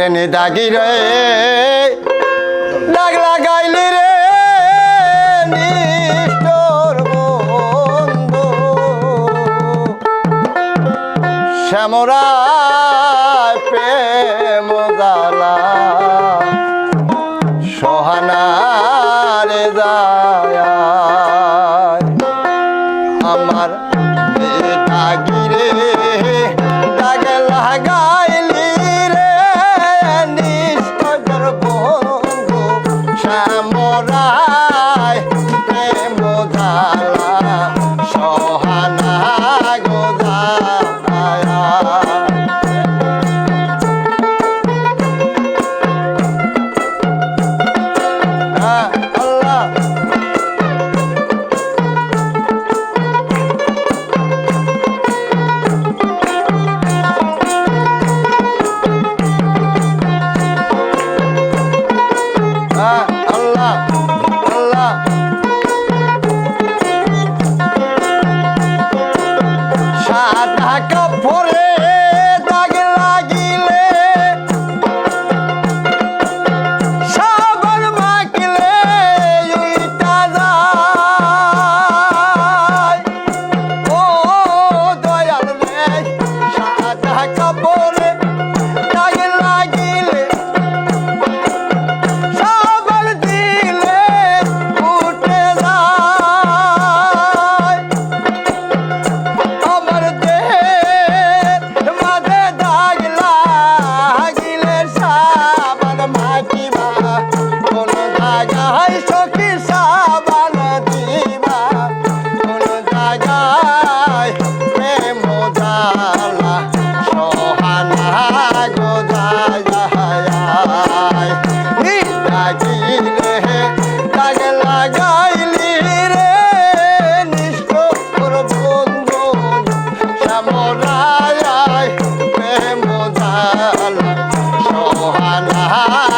ওরে নি দাগি রে। ডাকলা গাইলি রে শ্যামরা প্রেম জ্বালা।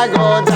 God.